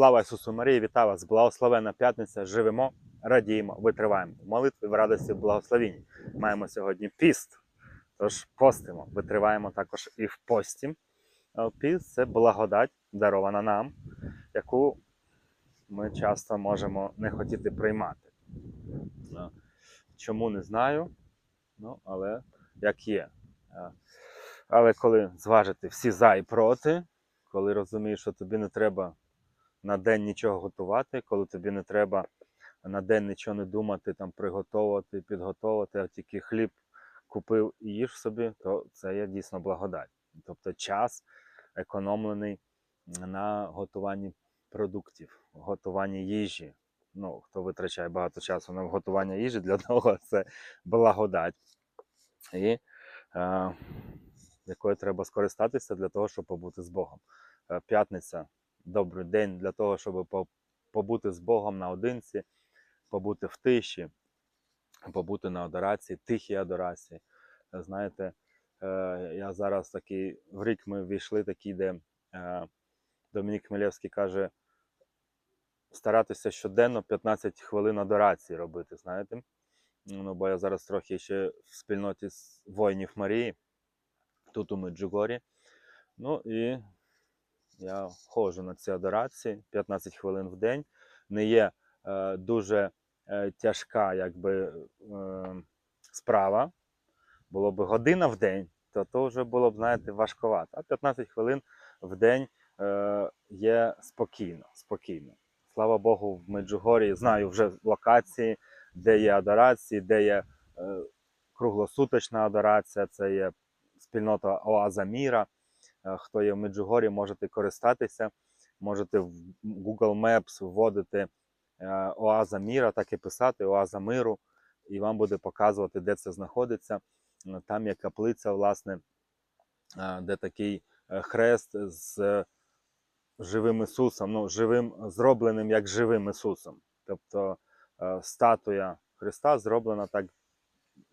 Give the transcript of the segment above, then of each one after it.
Слава Ісусу Марії, вітаю вас! Благословена п'ятниця. Живемо, радіємо, витриваємо. В в радості, в благословінні. Маємо сьогодні піст. Тож постимо, витриваємо також і в пості. Піст це благодать, дарована нам, яку ми часто можемо не хотіти приймати. Чому не знаю, ну, але як є. Але коли зважити всі за і проти, коли розумієш, що тобі не треба на день нічого готувати, коли тобі не треба на день нічого не думати, там приготувати, підготовувати, а тільки хліб купив і їж собі, то це є дійсно благодать. Тобто час економлений на готуванні продуктів, готуванні їжі. Ну, хто витрачає багато часу на готування їжі, для того це благодать. І е, якою треба скористатися для того, щоб побути з Богом. Е, П'ятниця добрий день для того, щоб побути з Богом наодинці, побути в тиші, побути на адорації, тихій адорації. Знаєте, е, я зараз такий, в рік ми ввійшли такий, де е, Домінік Хмелевський каже, старатися щоденно 15 хвилин адорації робити, знаєте. Ну, бо я зараз трохи ще в спільноті з воїнів Марії, тут у Меджугорі. Ну і я ходжу на ці адорації 15 хвилин в день. Не є е, дуже е, тяжка якби, е, справа. Було б година в день, то то вже було б, знаєте, важковато. А 15 хвилин в день е, є спокійно, спокійно. Слава Богу, в Меджугорі знаю вже локації, де є адорації, де є е, круглосуточна адорація, це є спільнота Оаза Міра. Е, Хто є в Меджугорі, можете користатися. Можете в Google Maps вводити е, Оаза Міра, так і писати Оаза Миру, і вам буде показувати, де це знаходиться. Е, Там є каплиця, власне, де такий хрест з живим Ісусом, ну, живим, зробленим як живим Ісусом. Тобто статуя Христа зроблена так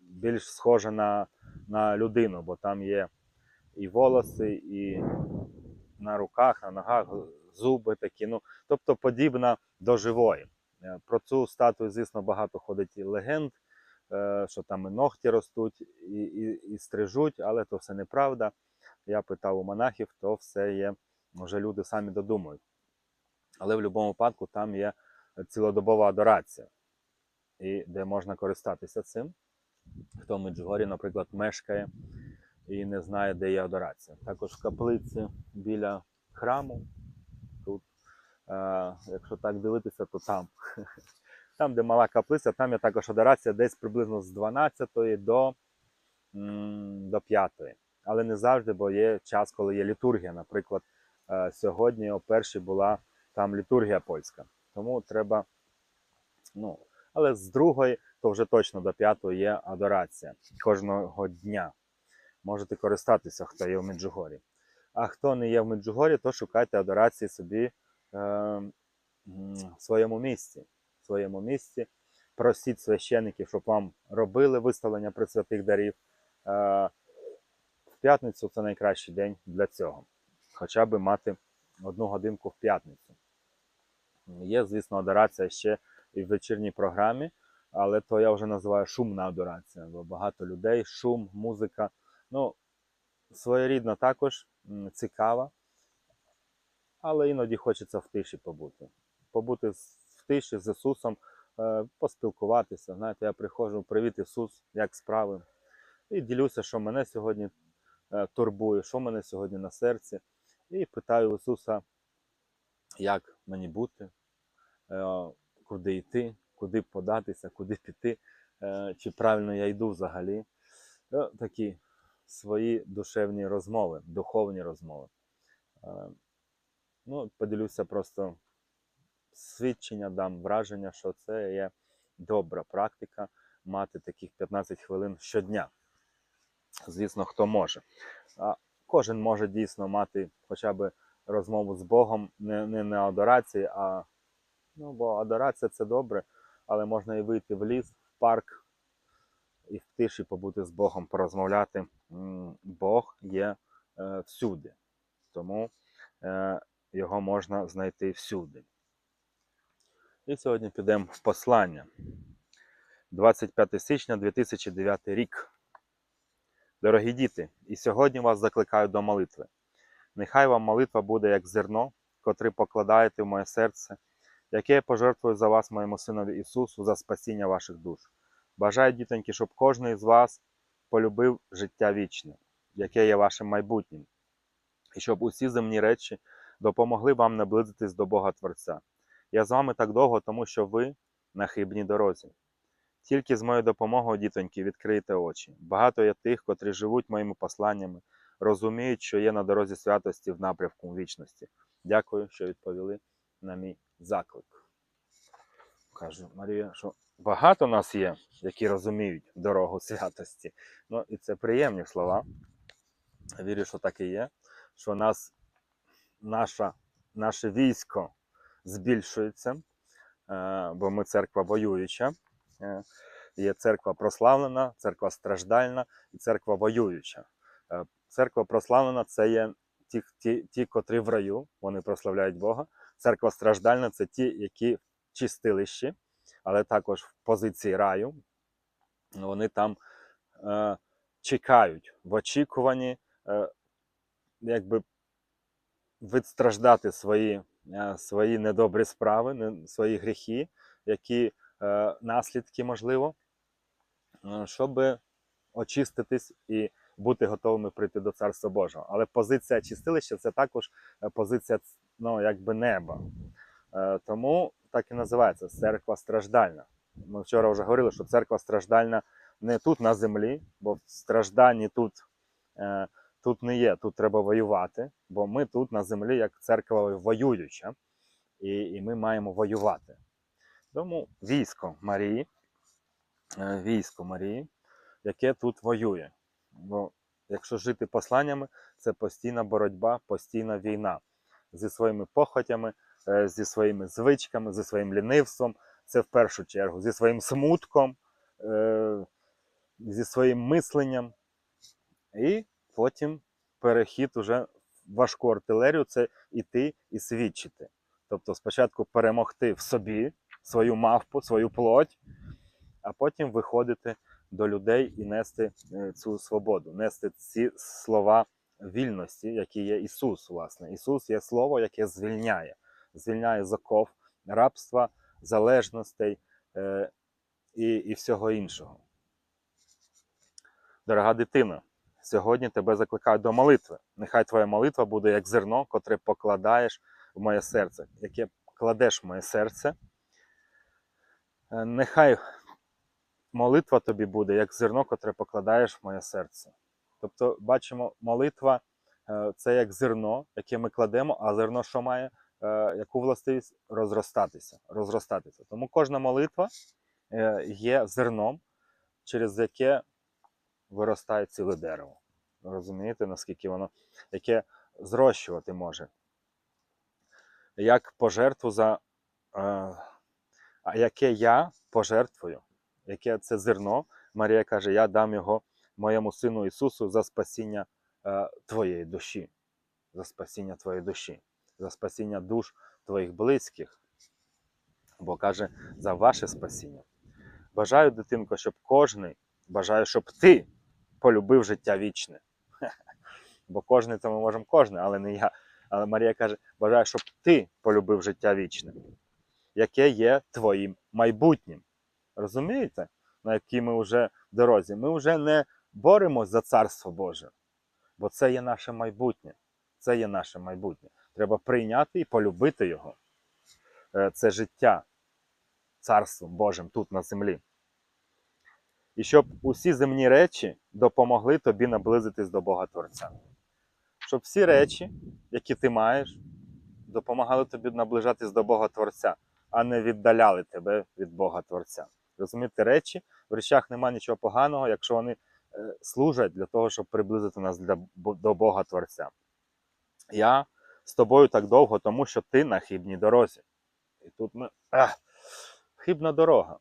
більш схожа на, на людину, бо там є і волоси, і на руках, на ногах зуби такі. Ну, тобто подібна до живої. Е, Про цю статую, звісно, багато ходить і легенд, е, що там і ногті ростуть, і, і, і стрижуть, але то все неправда. Я питав у монахів, то все є, вже люди самі додумують. Але в будь-якому випадку там є цілодобова адорація, і де можна користатися цим. Хто в Меджугорі, наприклад, мешкає і не знає, де є адорація. Також в каплиці біля храму. Тут, е, якщо так дивитися, то там. Там, де мала каплиця, там є також адорація десь приблизно з 12 до, до 5. Але не завжди, бо є час, коли є літургія. Наприклад, е, сьогодні о першій була там літургія польська. Тому треба. Ну, але з другої, то вже точно до п'ятої є адорація кожного дня. Можете користатися, хто є в Меджугорі. А хто не є в Меджугорі, то шукайте адорації собі е, в своєму місці. В своєму місці. Просіть священиків, щоб вам робили виставлення присвятих дарів. Е, в п'ятницю це найкращий день для цього. Хоча б мати одну годинку в п'ятницю. Є, звісно, адорація ще і в вечірній програмі, але то я вже називаю шумна адорація, бо багато людей, шум, музика. Ну, своєрідна також цікава, але іноді хочеться в тиші побути. Побути в тиші з Ісусом, е, поспілкуватися. Знаєте, я приходжу, привіт, Ісус, як справи? І ділюся, що мене сьогодні е, турбує, що мене сьогодні на серці. І питаю Ісуса, як мені бути, е, куди йти, куди податися, куди піти, чи правильно я йду взагалі. Такі свої душевні розмови, духовні розмови. Е, Ну, поділюся просто свідчення, дам враження, що це є добра практика мати таких 15 хвилин щодня. Звісно, хто може. А кожен може дійсно мати хоча б розмову з Богом не, не на адорації, а ну, бо адорація це добре, але можна і вийти в ліс, в парк і в тиші побути з Богом, порозмовляти. Бог є е, всюди, тому е, його можна знайти всюди. І сьогодні підемо в послання. 25 січня 2009 рік. Дорогі діти, і сьогодні вас закликаю до молитви. Нехай вам молитва буде як зерно, котре покладаєте в моє серце, яке я пожертвую за вас, моєму синові Ісусу, за спасіння ваших душ. Бажаю, дітоньки, щоб кожен із вас полюбив життя вічне, яке є вашим майбутнім, і щоб усі земні речі допомогли вам наблизитись до Бога Творця. Я з вами так довго, тому що ви на хибній дорозі. Тільки з моєю допомогою, дітоньки, відкрийте очі. Багато є тих, котрі живуть моїми посланнями, розуміють, що є на дорозі святості в напрямку вічності. Дякую, що відповіли на мій заклик. Кажу, Марія, що багато нас є, які розуміють дорогу святості. Ну, і це приємні слова. Вірю, що так і є, що нас, наша, наше військо збільшується, е, бо ми церква воююча. Е, Є церква прославлена, церква страждальна і церква воююча. Е, Церква прославлена це є ті, ті, ті, котрі в раю, вони прославляють Бога. Церква страждальна це ті, які в чистилищі, але також в позиції раю. Вони там е, чекають в очікуванні, е, якби відстраждати свої, е, свої недобрі справи, не- свої гріхи, які е, наслідки можливо, е, щоб очиститись і бути готовими прийти до Царства Божого. Але позиція чистилища це також е, позиція ну, якби неба. Е, Тому так і називається церква страждальна. Ми вчора вже говорили, що церква страждальна не тут на землі, бо в стражданні тут, е, тут не є, тут треба воювати, бо ми тут на землі як церква воююча, і, і ми маємо воювати. Тому військо Марії, е, військо Марії, яке тут воює. Бо якщо жити посланнями, це постійна боротьба, постійна війна зі своїми похотями, зі своїми звичками, зі своїм лінивством, це в першу чергу, зі своїм смутком, е, зі своїм мисленням. І потім перехід уже в важку артилерію це іти і свідчити. Тобто спочатку перемогти в собі свою мавпу, свою плоть, а потім виходити до людей і нести е, цю свободу, нести ці слова вільності, які є Ісус, власне. Ісус є слово, яке звільняє, звільняє з оков рабства, залежностей е, і, і всього іншого. Дорога дитина, сьогодні тебе закликаю до молитви. Нехай твоя молитва буде як зерно, котре покладаєш в моє серце, яке кладеш в моє серце. Е, Нехай молитва тобі буде як зерно, котре покладаєш в моє серце. Тобто, бачимо, молитва е, це як зерно, яке ми кладемо, а зерно що має? Е, Яку властивість розростатися, розростатися. Тому кожна молитва е, є зерном, через яке виростає ціле дерево. Розумієте, наскільки воно яке зрощувати може. Як пожертву за. Е, а яке я пожертвую, яке це зерно, Марія каже: Я дам його моєму сину Ісусу за спасіння твоєї душі, за спасіння твоєї душі, за спасіння душ твоїх близьких. Бо каже, за ваше спасіння. Бажаю, дитинко, щоб кожний, бажаю, щоб ти полюбив життя вічне. Бо кожний це ми можемо кожний, але не я. Але Марія каже: бажаю, щоб ти полюбив життя вічне, яке є твоїм майбутнім. Розумієте, на якій ми вже дорозі? Ми вже не боремось за царство Боже, бо це є наше майбутнє. Це є наше майбутнє. Треба прийняти і полюбити його. Е, Це життя царством Божим тут на землі. І щоб усі земні речі допомогли тобі наблизитись до Бога Творця. Щоб всі речі, які ти маєш, допомагали тобі наближатись до Бога Творця, а не віддаляли тебе від Бога Творця. Розумієте, речі, в речах немає нічого поганого, якщо вони е, служать для того, щоб приблизити нас до Бога Творця. Я з тобою так довго, тому що ти на хибній дорозі. І тут ми. Ах, хибна дорога.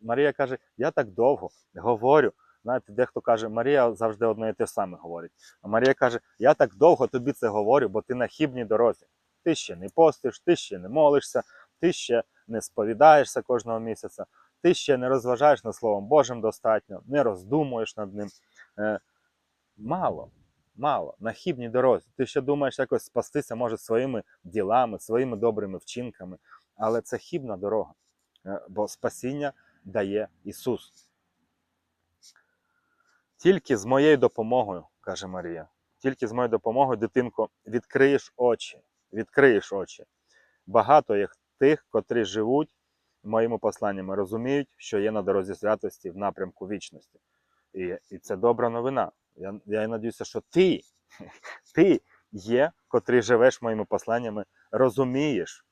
Марія каже: Я так довго говорю. Знаєте, дехто каже, Марія завжди одне і те саме говорить. А Марія каже: Я так довго тобі це говорю, бо ти на хибній дорозі. Ти ще не постиш, ти ще не молишся, ти ще не сповідаєшся кожного місяця, ти ще не розважаєш над Словом Божим достатньо, не роздумуєш над ним. Е, мало, мало, на хібній дорозі. Ти ще думаєш якось спастися, може, своїми ділами, своїми добрими вчинками, але це хібна дорога, Е, бо спасіння дає Ісус. Тільки з моєю допомогою, каже Марія, тільки з моєю допомогою, дитинко, відкриєш очі, відкриєш очі. Багато є тих, котрі живуть моїми посланнями, розуміють, що є на дорозі святості в напрямку вічності. І, і це добра новина. Я, я надіюся, що ти, ти є, котрий живеш моїми посланнями, розумієш,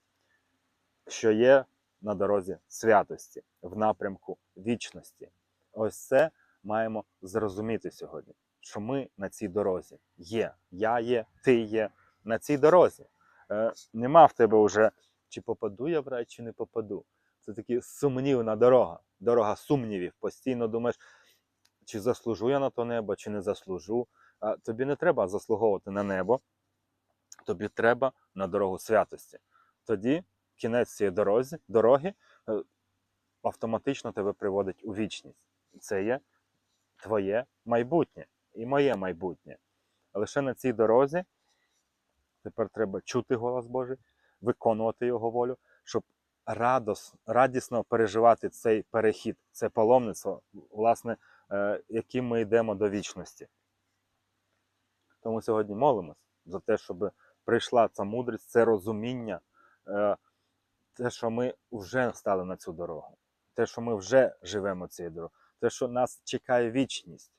що є на дорозі святості в напрямку вічності. Ось це маємо зрозуміти сьогодні, що ми на цій дорозі є. Я є, ти є на цій дорозі. Е, нема в тебе вже чи попаду я в рай, чи не попаду. Це такі сумнівна дорога, дорога сумнівів. Постійно думаєш, чи заслужу я на то небо, чи не заслужу. Тобі не треба заслуговувати на небо, тобі треба на дорогу святості. Тоді кінець цієї дорозі, дороги е, автоматично тебе приводить у вічність. Це є твоє майбутнє і моє майбутнє. Лише на цій дорозі тепер треба чути голос Божий, виконувати Його волю, щоб радос, радісно переживати цей перехід, це паломництво, власне, яким ми йдемо до вічності. Тому сьогодні молимось за те, щоб прийшла ця мудрість, це розуміння, е, те, що ми вже стали на цю дорогу, те, що ми вже живемо цією дорогою, те, що нас чекає вічність.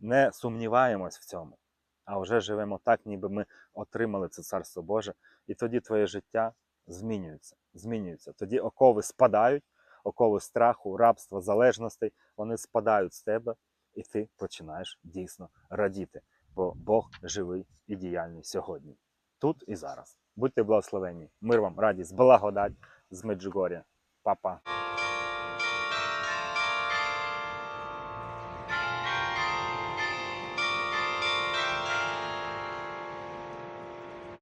Не сумніваємось в цьому, а вже живемо так, ніби ми отримали це Царство Боже, і тоді твоє життя змінюється. змінюється. Тоді окови спадають, окови страху, рабства, залежностей, вони спадають з тебе, і ти починаєш дійсно радіти, бо Бог живий і діяльний сьогодні, тут і зараз. Будьте благословені. Мир вам, радість, благодать з Меджугоря. Па-па.